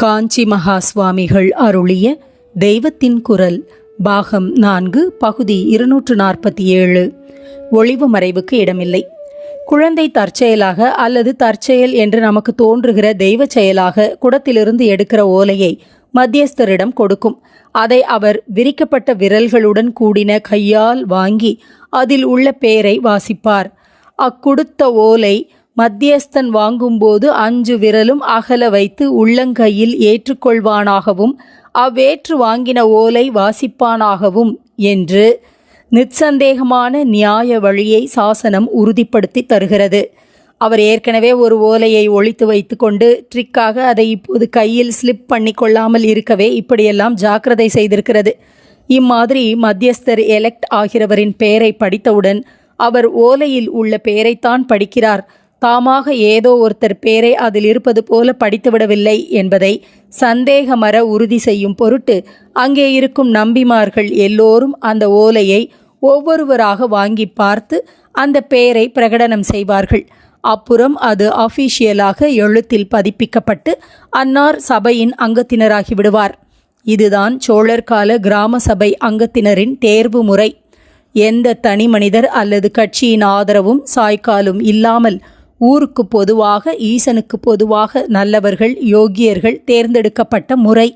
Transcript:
காஞ்சி மகா சுவாமிகள் அருளிய தெய்வத்தின் குரல் பாகம் நான்கு பகுதி இருநூற்று நாற்பத்தி ஏழு ஒளிவு மறைவுக்கு இடமில்லை. குழந்தை தற்செயலாக அல்லது தற்செயல் என்று நமக்கு தோன்றுகிற தெய்வ செயலாக குடத்திலிருந்து எடுக்கிற ஓலையை மத்தியஸ்தரிடம் கொடுக்கும். அதை அவர் விரிக்கப்பட்ட விரல்களுடன் கூடின கையால் வாங்கி அதில் உள்ள பெயரை வாசிப்பார். அக்குடுத்த ஓலை மத்தியஸ்தன் வாங்கும்போது அஞ்சு விரலும் அகல வைத்து உள்ளங்கையில் ஏற்றுக்கொள்வானாகவும் அவ்வேற்று வாங்கின ஓலை வாசிப்பானாகவும் என்று நிச்சந்தேகமான நியாய வழியை சாசனம் உறுதிப்படுத்தி தருகிறது. அவர் ஏற்கனவே ஒரு ஓலையை ஒழித்து வைத்துக்கொண்டு ட்ரிக்காக அதை இப்போது கையில் ஸ்லிப் பண்ணி கொள்ளாமல் இருக்கவே இப்படியெல்லாம் ஜாக்கிரதை செய்திருக்கிறது. இம்மாதிரி மத்தியஸ்தர் எலெக்ட் ஆகிறவரின் பெயரை படித்தவுடன் அவர் ஓலையில் உள்ள பெயரைத்தான் படிக்கிறார். தாமாக ஏதோ ஒருத்தர் பேரை அதில் இருப்பது போல படித்துவிடவில்லை என்பதை சந்தேகமற உறுதி செய்யும் பொருட்டு அங்கே இருக்கும் நம்பிமார்கள் எல்லோரும் அந்த ஓலையை ஒவ்வொருவராக வாங்கி பார்த்து அந்த பெயரை பிரகடனம் செய்வார்கள். அப்புறம் அது அஃபீஷியலாக எழுத்தில் பதிப்பிக்கப்பட்டு அன்னார் சபையின் அங்கத்தினராகி விடுவார். இதுதான் சோழர் கால கிராம சபை அங்கத்தினரின் தேர்வு முறை. எந்த தனி மனிதர் அல்லது கட்சியின் ஆதரவும் சாய்க்காலும் இல்லாமல் ஊருக்கு பொதுவாக ஈசனுக்கு பொதுவாக நல்லவர்கள் யோகியர்கள் தேர்ந்தெடுக்கப்பட்ட முறை.